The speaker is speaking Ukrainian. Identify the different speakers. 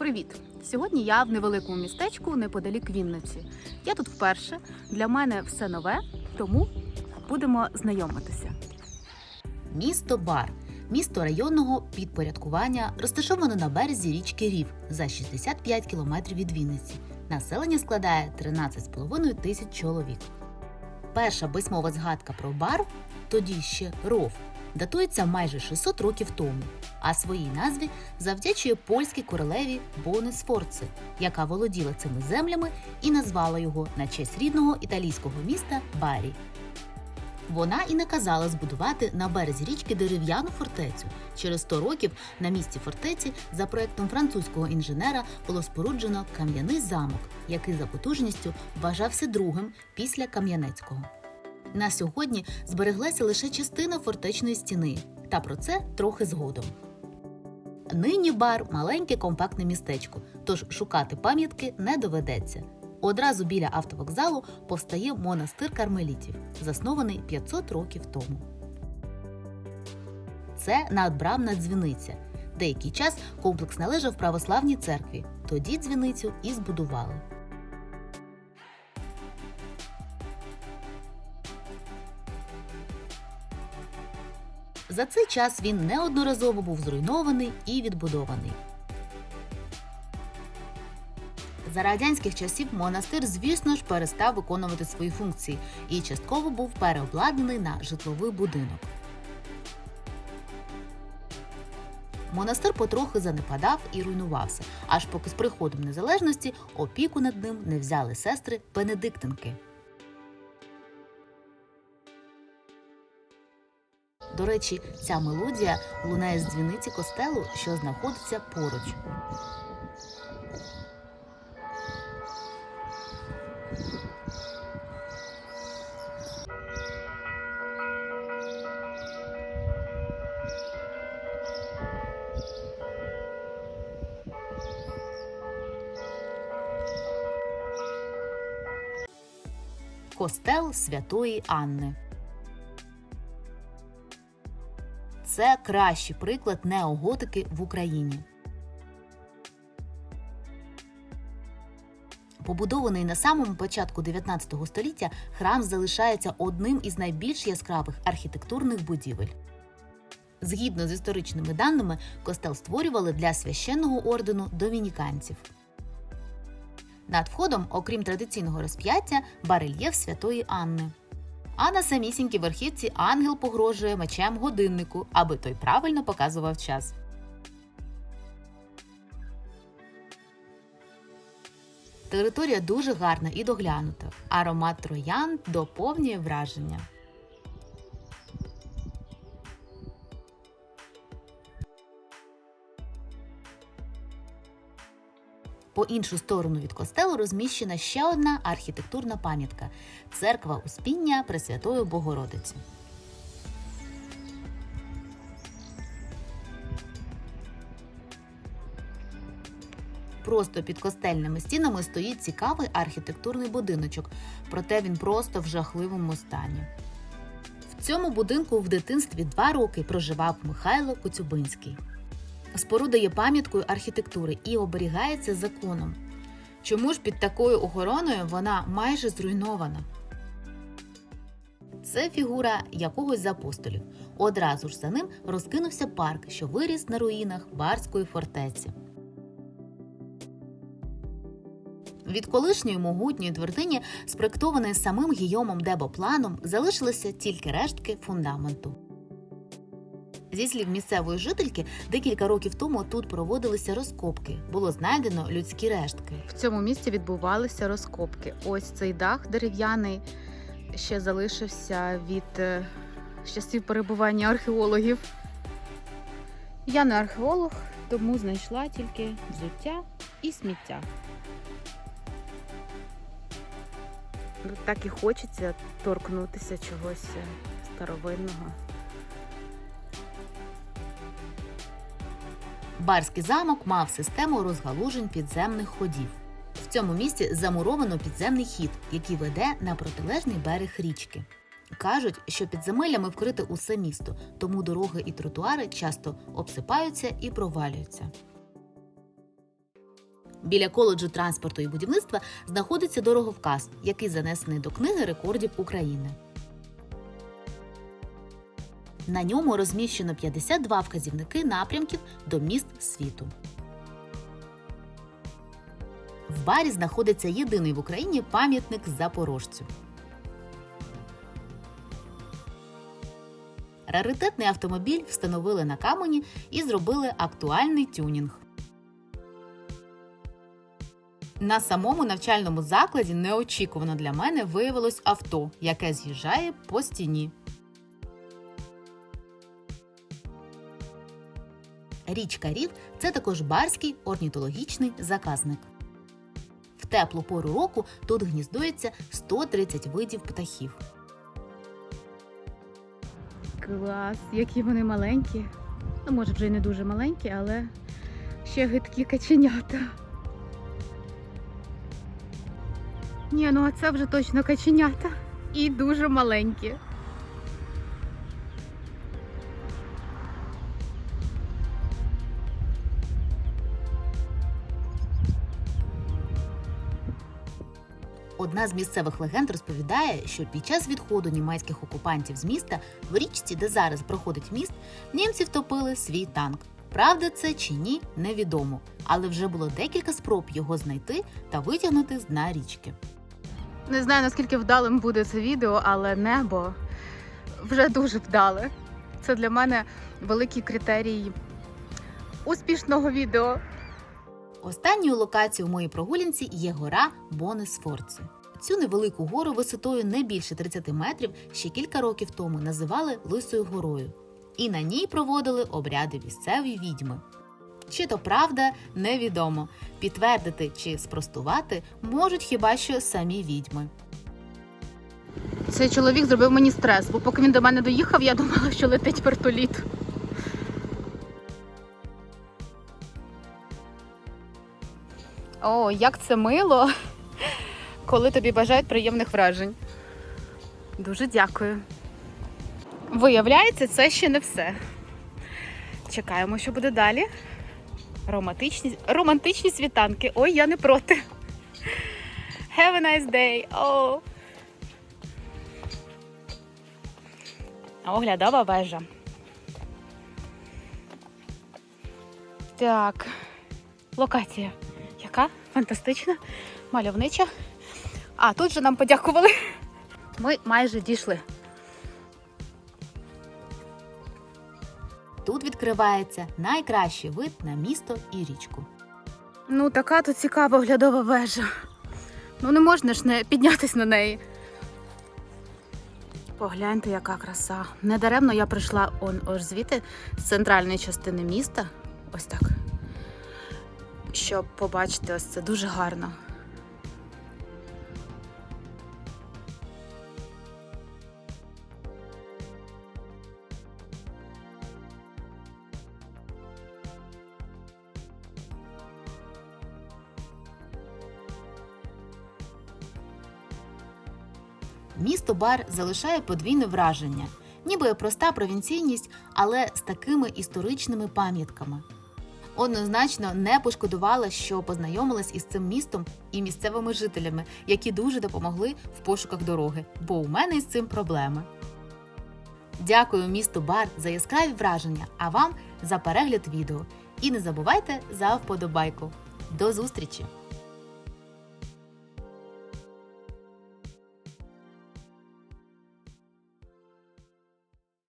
Speaker 1: Привіт! Сьогодні я в невеликому містечку неподалік Вінниці. Я тут вперше. Для мене все нове, тому будемо знайомитися.
Speaker 2: Місто Бар. Місто районного підпорядкування розташоване на березі річки Рів за 65 кілометрів від Вінниці. Населення складає 13,5 тисяч чоловік. Перша письмова згадка про бар, тоді ще ров, датується майже 600 років тому, а своїй назві завдячує польській королеві Бони Сфорци, яка володіла цими землями і назвала його на честь рідного італійського міста Барі. Вона і наказала збудувати на березі річки дерев'яну фортецю. Через 100 років на місці фортеці за проектом французького інженера було споруджено кам'яний замок, який за потужністю вважався другим після Кам'янецького. На сьогодні збереглася лише частина фортечної стіни, та про це трохи згодом. Нині бар маленьке компактне містечко, тож шукати пам'ятки не доведеться. Одразу біля автовокзалу повстає монастир кармелітів, заснований 500 років тому. Це надбрамна дзвіниця. Деякий час комплекс належав православній церкві. Тоді дзвіницю і збудували. За цей час він неодноразово був зруйнований і відбудований. За радянських часів монастир, звісно ж, перестав виконувати свої функції і частково був переобладнаний на житловий будинок. Монастир потрохи занепадав і руйнувався, аж поки з приходом незалежності опіку над ним не взяли сестри Бенедиктинки. До речі, ця мелодія лунає з дзвіниці костелу, що знаходиться поруч. Костел Святої Анни. Це кращий приклад неоготики в Україні. Побудований на самому початку 19 століття, храм залишається одним із найбільш яскравих архітектурних будівель. Згідно з історичними даними, костел створювали для священного ордену домініканців. Над входом, окрім традиційного розп'яття, барельєф святої Анни. А на самісінькій верхівці ангел погрожує мечем годиннику, аби той правильно показував час. Територія дуже гарна і доглянута. Аромат троян доповнює враження. По іншу сторону від костелу розміщена ще одна архітектурна пам'ятка церква Успіння Пресвятої Богородиці. Просто під костельними стінами стоїть цікавий архітектурний будиночок, проте він просто в жахливому стані. В цьому будинку в дитинстві два роки проживав Михайло Коцюбинський. Споруда є пам'яткою архітектури і оберігається законом. Чому ж під такою охороною вона майже зруйнована? Це фігура якогось з апостолів. Одразу ж за ним розкинувся парк, що виріс на руїнах Барської фортеці. Від колишньої могутньої твердині, спроектованої самим Гійомом Дебопланом, залишилися тільки рештки фундаменту. Зі слів місцевої жительки, декілька років тому тут проводилися розкопки. Було знайдено людські рештки.
Speaker 1: В цьому місці відбувалися розкопки. Ось цей дах дерев'яний ще залишився від е, з часів перебування археологів. Я не археолог, тому знайшла тільки взуття і сміття. Так і хочеться торкнутися чогось е, старовинного.
Speaker 2: Барський замок мав систему розгалужень підземних ходів. В цьому місці замуровано підземний хід, який веде на протилежний берег річки. Кажуть, що підземеллями вкрите усе місто, тому дороги і тротуари часто обсипаються і провалюються. Біля коледжу транспорту і будівництва знаходиться дороговказ, який занесений до книги рекордів України. На ньому розміщено 52 вказівники напрямків до міст світу. В барі знаходиться єдиний в Україні пам'ятник запорожцю. Раритетний автомобіль встановили на камені і зробили актуальний тюнінг. На самому навчальному закладі неочікувано для мене виявилось авто, яке з'їжджає по стіні. Річка Рів це також барський орнітологічний заказник. В теплу пору року тут гніздується 130 видів птахів.
Speaker 1: Клас, які вони маленькі. Ну, може, вже й не дуже маленькі, але ще гидкі каченята. Ні, ну а це вже точно каченята. І дуже маленькі.
Speaker 2: Одна з місцевих легенд розповідає, що під час відходу німецьких окупантів з міста в річці, де зараз проходить міст, німці втопили свій танк. Правда це чи ні, невідомо, але вже було декілька спроб його знайти та витягнути з дна річки.
Speaker 1: Не знаю, наскільки вдалим буде це відео, але небо вже дуже вдале. Це для мене великий критерій успішного відео.
Speaker 2: Останньою локацією в моїй прогулянці є гора Бонесфорце. Цю невелику гору висотою не більше 30 метрів ще кілька років тому називали Лисою горою, і на ній проводили обряди місцеві відьми. Чи то правда, невідомо. Підтвердити чи спростувати можуть хіба що самі відьми.
Speaker 1: Цей чоловік зробив мені стрес, бо поки він до мене доїхав, я думала, що летить вертоліт. О, як це мило, коли тобі бажають приємних вражень. Дуже дякую. Виявляється, це ще не все. Чекаємо, що буде далі. Романтичні, романтичні світанки. Ой, я не проти. Have a nice day. Oh. Оглядова вежа. Так. Локація. Яка? Фантастична, мальовнича. А, тут же нам подякували. Ми майже дійшли.
Speaker 2: Тут відкривається найкращий вид на місто і річку.
Speaker 1: Ну, така тут цікава оглядова вежа. Ну, не можна ж не піднятись на неї. Погляньте, яка краса. Недаремно я прийшла он ось звідти з центральної частини міста. Ось так. Щоб побачити ось це дуже гарно.
Speaker 2: Місто Бар залишає подвійне враження, ніби проста провінційність, але з такими історичними пам'ятками. Однозначно не пошкодувала, що познайомилась із цим містом і місцевими жителями, які дуже допомогли в пошуках дороги, бо у мене із цим проблеми. Дякую місту Бар за яскраві враження, а вам за перегляд відео. І не забувайте за вподобайку. До зустрічі!